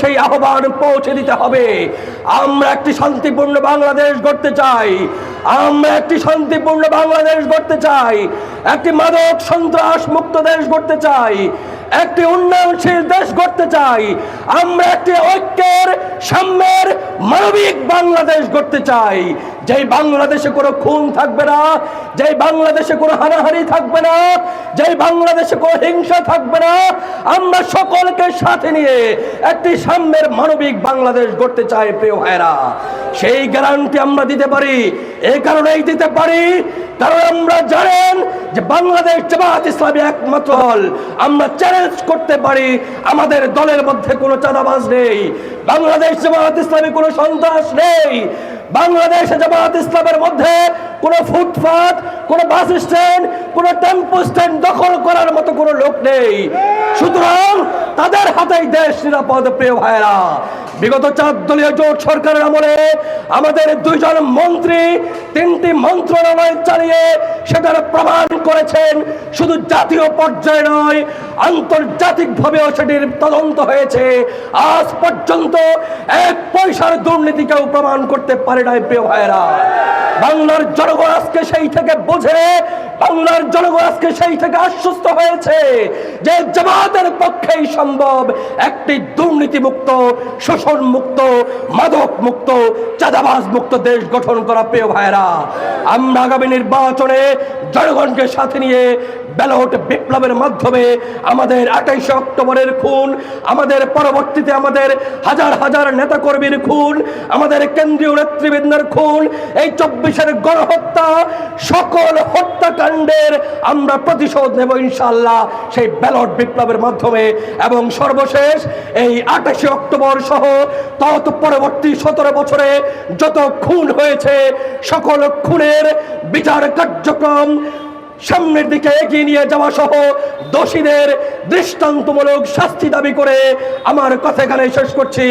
সেই আহ্বান পৌঁছে দিতে হবে। আমরা একটি শান্তিপূর্ণ বাংলাদেশ গড়তে চাই। আমরা একটি শান্তিপূর্ণ বাংলাদেশ গড়তে চাই। একটি মাদক সন্ত্রাস মুক্ত দেশ গড়তে চাই। একটি উন্নয়নশীল দেশ গড়তে চাই। আমরা একটি ঐক্যের সাম্যের মানবিক বাংলাদেশ গড়তে চাই। যেই বাংলাদেশে কোনো খুন থাকবে না, যেই বাংলাদেশে কোনো হানাহানি থাকবে না, যেই বাংলাদেশে কোনো হিংসা থাকবে না, আমরা সকলকে সাথে নিয়ে একটি সাম্যের মানবিক বাংলাদেশ গড়তে চাই, প্রিয় ভাইরা সেই গ্যারান্টি আমরা দিতে পারি এই কারণেই দিতে পারি, কারণ আমরা জানেন যে বাংলাদেশ জামাত ইসলামী একমাত্র দল। আমরা চ্যালেঞ্জ করতে পারি, আমাদের দলের মধ্যে কোনো চাঁদাবাজ নেই, বাংলাদেশ জামাত ইসলামী কোনো সন্ত্রাস নেই। বাংলাদেশ জামাত ইসলামের মধ্যে কোনো ফুটপাত, কোনো বাস স্ট্যান্ড, কোনো টেম্পো স্ট্যান্ড দখল করার মতো কোনো লোক নেই। সুতরাং তাদের হাতেই দেশ নিরাপদ, প্রিয় ভাইরা বিগত চার দলীয় জোট সরকারের আমলে আমাদের দুইজন মন্ত্রী তিনটি মন্ত্রণালয় চালিয়ে সেটার প্রমাণ করেছেন। শুধু জাতীয় পর্যায়ে নয়, আন্তর্জাতিকভাবেও সেটির তদন্ত হয়েছে। আজ পর্যন্ত এক পয়সার দুর্নীতি কেউ প্রমাণ করতে পারে নাই, প্রিয় ভাইয়েরা। বাংলার জনগণ আজকে সেই থেকে বোঝে, বাংলার জনগণ আজকে সেই থেকে আশ্বস্ত হয়েছে যে জামাতের পক্ষেই সম্ভব একটি দুর্নীতিমুক্ত শোষণ মুক্ত মাদক মুক্ত চাঁদাবাজ মুক্ত দেশ গঠন করা, প্রিয় ভাইরা আমরা আগামী নির্বাচনে জনগণকে সাথে নিয়ে ব্যালট বিপ্লবের মাধ্যমে আমাদের আঠাইশে অক্টোবরের খুন, আমাদের পরবর্তীতে আমাদের হাজার হাজার নেতাকর্মীর খুন, আমাদের কেন্দ্রীয় নেতৃবৃন্দের খুন, এই চব্বিশের গণহত্যা, সকল হত্যাকাণ্ডের আমরা প্রতিশোধ নেব ইনশাল্লাহ সেই ব্যালট বিপ্লবের মাধ্যমে। এবং সর্বশেষ এই আঠাশে অক্টোবর সহ তত পরবর্তী সতেরো বছরে যত খুন হয়েছে, সকল খুনের বিচার কার্যক্রম সামনের দিকে এগিয়ে নিয়ে যাওয়া সহ দোষীদের দৃষ্টান্তমূলক শাস্তি দাবি করে আমার কথা এখানে শেষ করছি।